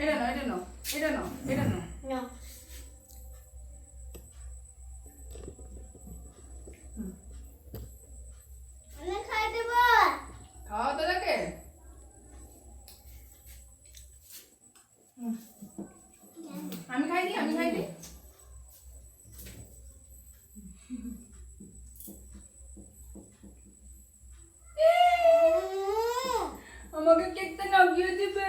এটা নাও এটা নাও এটা নাও এটা নাও। না। আমি খাই দেব। খাও দাদাকে আমি আমি খাইনি। আমাকে কেকটা নামিয়ে দিবে।